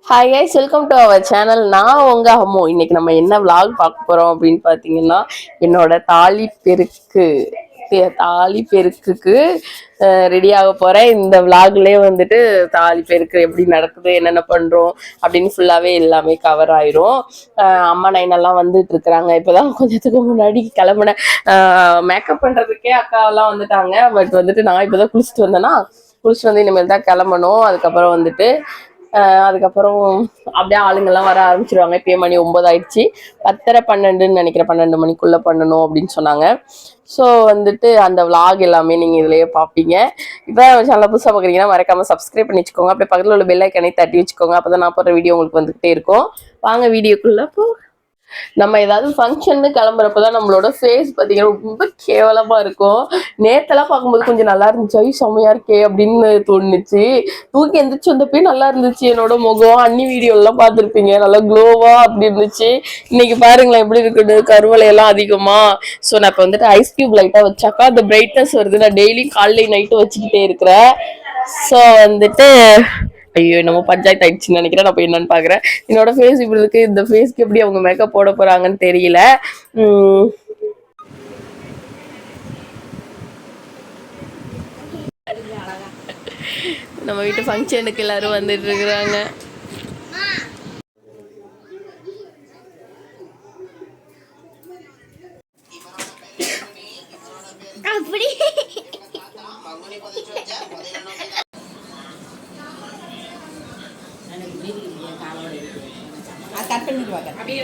Hi guys welcome to our channel நான் உங்க அம்மோ. இன்னைக்கு நம்ம என்ன விளாக் பார்க்க போறோம் அப்படின்னு பார்த்தீங்கன்னா என்னோட தாலி பெருக்கு. தாலி பெருக்குக்கு ரெடி ஆக போறேன். இந்த vlogலயே வந்துட்டு தாலி பெருக்கு எப்படி நடக்குது என்னென்ன பண்றோம் அப்படின்னு ஃபுல்லாவே எல்லாமே கவர் ஆயிரும். அம்மா நைனெல்லாம் வந்துட்டு இருக்கிறாங்க. இப்பதான் கொஞ்சத்துக்கு முன்னாடி கிளம்புன மேக்கப் பண்றதுக்கே அக்கா எல்லாம் வந்துட்டாங்க. பட் வந்துட்டு நான் இப்பதான் குளிச்சுட்டு வந்தேன்னா குளிச்சுட்டு வந்து இனிமேல் தான் கிளம்பணும். அதுக்கப்புறம் வந்துட்டு அதுக்கப்புறம் அப்படியே ஆளுங்கெல்லாம் வர ஆரம்பிச்சிருவாங்க. இப்பயே மணி ஒன்பது ஆயிடுச்சு. பத்தரை பன்னெண்டுன்னு நினைக்கிறேன். பன்னெண்டு மணிக்குள்ள பண்ணணும் அப்படின்னு சொன்னாங்க. ஸோ வந்துட்டு அந்த vlog எல்லாமே நீங்க இதுலயே பார்ப்பீங்க. இப்போ சேனல் புதுசாக பார்க்குறீங்கன்னா மறக்காம சப்ஸ்கிரைப் பண்ணி வச்சுக்கோங்க அப்படியே பக்கத்தில் உள்ள பெல்லைக்கனை தட்டி வச்சுக்கோங்க. அப்பதான் நான் போடுற வீடியோ உங்களுக்கு வந்துகிட்டே இருக்கும். வாங்க வீடியோக்குள்ள போ நம்ம ஏதாவது ஃபங்க்ஷன்னு கிளம்புறப்பதான் நம்மளோட ஃபேஸ் பார்த்தீங்கன்னா ரொம்ப கேவலமா இருக்கும். நேத்தெல்லாம் பார்க்கும்போது கொஞ்சம் நல்லா இருந்துச்சு. ஐ செம்மையா இருக்கே அப்படின்னு தோணுச்சு. தூக்கி எந்திரிச்சு வந்தப்பயே நல்லா இருந்துச்சு. என்னோட முகம் அன்னி வீடியோ எல்லாம் பார்த்துருப்பீங்க. நல்லா க்ளோவா அப்படி இருந்துச்சு. இன்னைக்கு பாருங்களேன் எப்படி இருக்குது கருவலையெல்லாம் அதிகமா. ஸோ நான் இப்போ வந்துட்டு ஐஸ் கியூப் லைட்டாக வச்சாக்கா அந்த பிரைட்னஸ் வருது. நான் டெய்லி காலைல நைட்டு வச்சுக்கிட்டே இருக்கிறேன். ஸோ வந்துட்டு ஐயோ என்னமோ பஞ்சாயத்து ஆயிடுச்சுன்னு நினைக்கிறேன். நான் போய் என்னன்னு பாக்குறேன். என்னோட ஃபேஸ் இப்படி இருக்கு. இந்த ஃபேஸ்க்கு எப்படி அவங்க மேக்கப் போட போறாங்கன்னு தெரியல. நம்ம வீட்டு ஃபங்க்ஷனுக்கு எல்லாரும் வந்துட்டு இருக்கிறாங்க.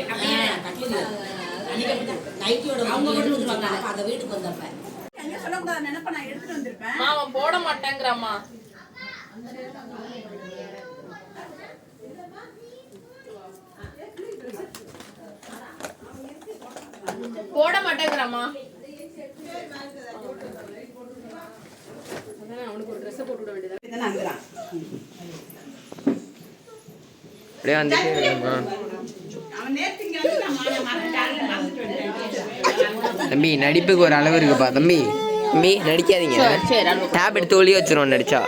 அப்படியே நைட்டியோட அவங்க மட்டும் அந்த வீட்டுக்கு வந்தப்ப. என்ன சொல்லக்கூடாது நினைப்ப நான் எடுத்துட்டு வந்திருப்பேன். மாமா போட மாட்டேங்கிறாமா போட மாட்டேங்கிறாமா இதை நம்புறான் அப்படியே வந்துட்டே இருக்குமா அவன் நேற்று இங்க வந்து நான் மா- மறந்து காலையில மறந்துட்டு வந்துட்டேன் தம்பி நடிப்புக்கு ஒரு அளவு இருக்குப்பா தம்பி. தம்பி நடிக்காதீங்க. டேப் எடுத்து ஒளிய வச்சிருவோம் நடிச்சா.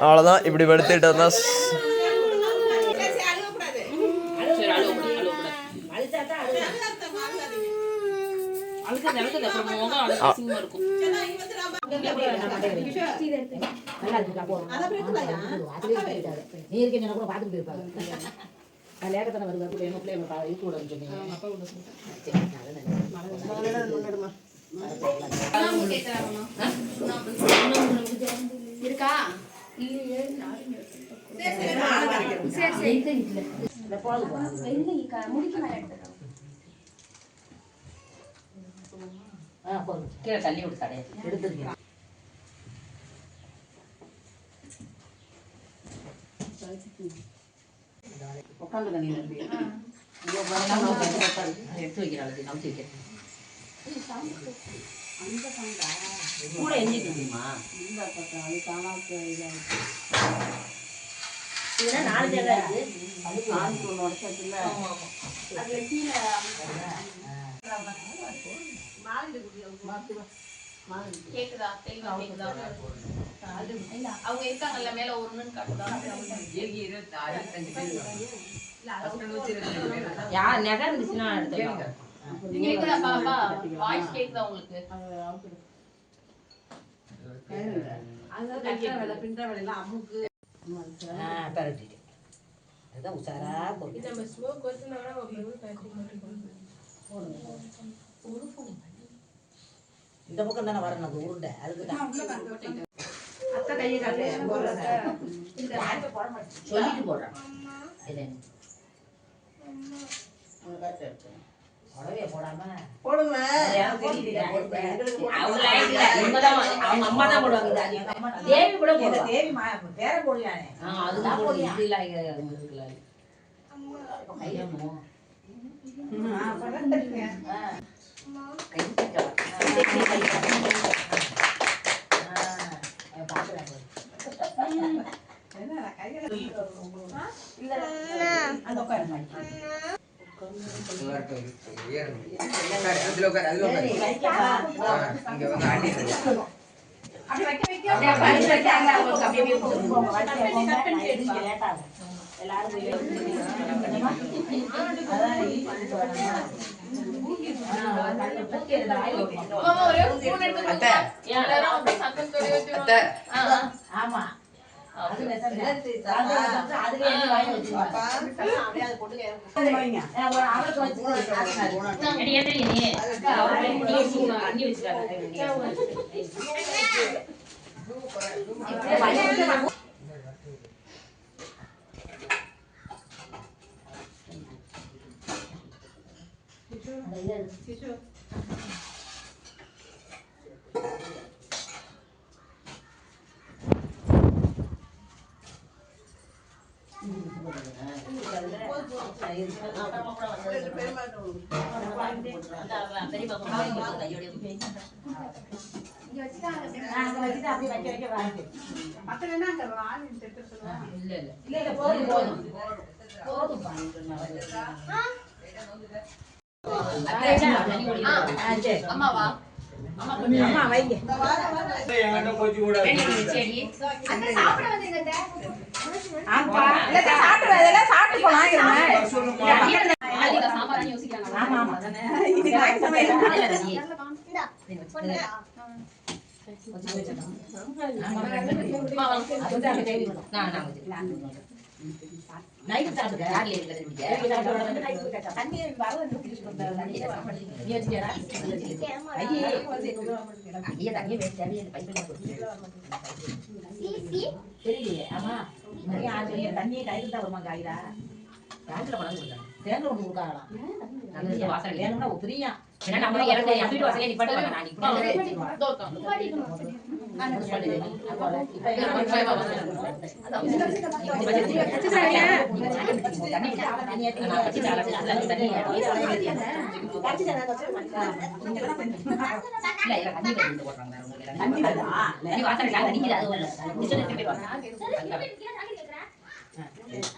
அவ்வளோதான் இப்படி படுத்துட்டு இருந்தா சரி அழுவ கூடாது அழுவ கூடாது அழுக்காது அழுக்காது அப்புறம் முகம் அழுக்கு அசிங்கமா இருக்கும் நீ இருக்க கூட கூட என்ன கூடாதுன்னு சொன்னீங்க கீழே தள்ளி விட்டு தடைய எடுத்துருக்கேன் உட்காந்து தண்ணியில் இருந்து எடுத்து வைக்கிறேன் அது நம்பிச்சு வைக்கிறேன் கூட எஞ்சிட்டு தெரியுமா இதெல்லாம் நாலு இருக்கு ஒன்று கேக்குதா? தெளிவா கேக்குதா? இல்ல அவங்க இருக்காங்கல்ல மேல ஒருன்னு காட்டுதா? யார் நகை இருந்துச்சுன்னா எடுத்துக்கலாம். கேக்குதா பாப்பா வாய்ஸ் கேக்குதா உங்களுக்கு? ஆ பரட்டிட்டு அதுதான் உஷாரா போட்டு இந்த பக்கம் தானே வரணும் அது உருண்டை. அதுக்கு தான். சொல்லிட்டு போடுறேன். புடவைய போடாம. இவங்கதான் அவங்க அம்மா தான் போடுவாங்க. தேவி கூட தேவி வேற போடலானே அதுதான் இல்ல, எல்லாரும் போய் அதான் ஈ அம்மாவா பூக்கி எடுத்து வாயில வைக்கணும். அத்தை அத்தை ஆமா அது தான். வைக்க வைக்க வாங்கிட்டு இல்ல இல்ல போதும் போதும் போதும் அம்மாவா அம்மா வைங்க ஆமா சாப்பிட்டு போலாம் ஆமா ஆமா நைட்டு சாப்பிடுங்க தண்ணி வரல. நீ வச்சுட்டியாடா ஐயே தெரியலையே. ஆமா. நிறைய ஆள் வெளியே தண்ணியே கையில் தான் வருமா காய்டா தேங்காய் ஒன்று கொடுக்காங்களாம் வேணும்னா பிரியா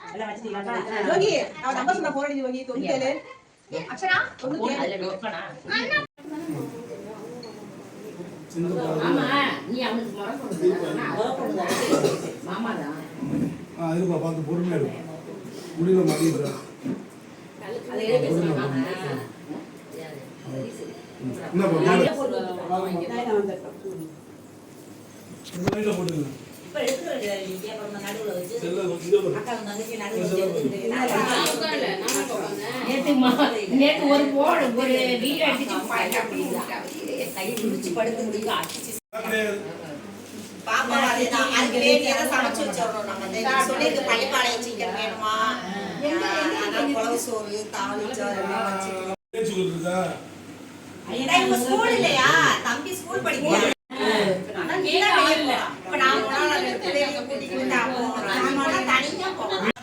எல்லாம் வச்சுட்டீங்களா யோகி அவன் நம்பர் சொன்ன போன் யோகி தொண்ணூத்தேழு. மாமா தான் ஆ இருப்பா பார்த்து பொறுமையாக இருக்கும் முடியல மாட்டேங்கிறா என்னப்பா இந்த லைனில் போட்டுங்க இப்ப எடுத்து நடுவுல வச்சு செல்ல இங்கே போட்டு அக்கா தங்கச்சி நடுவுல நேத்து மா- நேத்து ஒரு போடு ஒரு வீடியோ எடுத்துட்டு கை பிடிச்சு படுத்து முடியும் அடிச்சு பாப்பா அதுதான் அதுக்கு வேண்டியதை சமைச்சு வச்சிடணும். நம்ம இந்த நீ சொல்லியிருக்கு. பள்ளிப்பாளையம் சிக்கன் வேணுமா? குழம்பு சோறு தாளிச்சோறு எல்லாம் ஸ்கூல் இல்லையா? தம்பி ஸ்கூல் படிக்கிறான். இப்ப. நான் தனியா போகலாம்.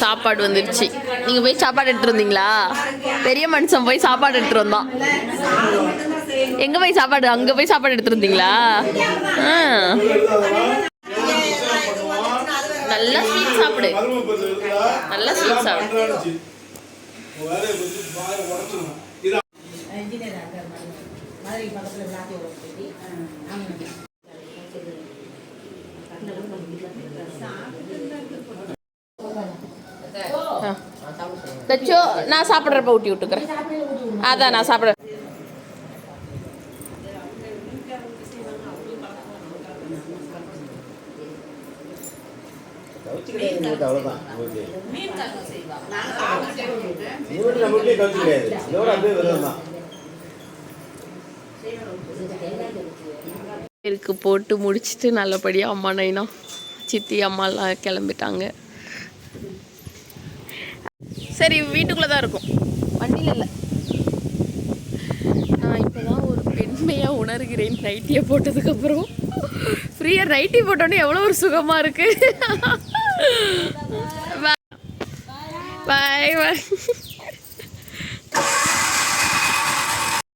சாப்பாடு வந்துடுச்சு நீங்க போய் சாப்பாடு எடுத்துட்டு வந்தீங்களா? பெரிய மனுஷன் போய் சாப்பாடு எடுத்துட்டு வந்தான். எங்க போய் சாப்பாடு? அங்க போய் சாப்பாடு எடுத்துருந்தீங்களா? ஆ. நல்லா ஸ்வீட் சாப்பிடு. நல்லா ஸ்வீட் சாப்பிடு. நான் சாப்பிட்றப்ப ஊட்டி விட்டுக்கிறேன். அதான் நான் சாப்பிட்றேன். அவ்வளோதான் உங்களுக்கு இவரு நம்மளுக்கே கவுச்சு கிடையாது இதோட அப்படியே விரதம் தான் இருக்கு போட்டு முடிச்சிட்டு நல்லபடியாக அம்மா நைனா சித்தி அம்மாலாம் கிளம்பிட்டாங்க. சரி வீட்டுக்குள்ளே தான் இருக்கும். வண்டியில் இல்லை. நான் இப்போ தான் ஒரு பெண்மையாக உணர்கிறேன் நைட்டியை போட்டதுக்கப்புறம் ஃப்ரீயாக நைட்டி போட்டோன்னே எவ்வளோ ஒரு சுகமாக இருக்கு பாய் பாய்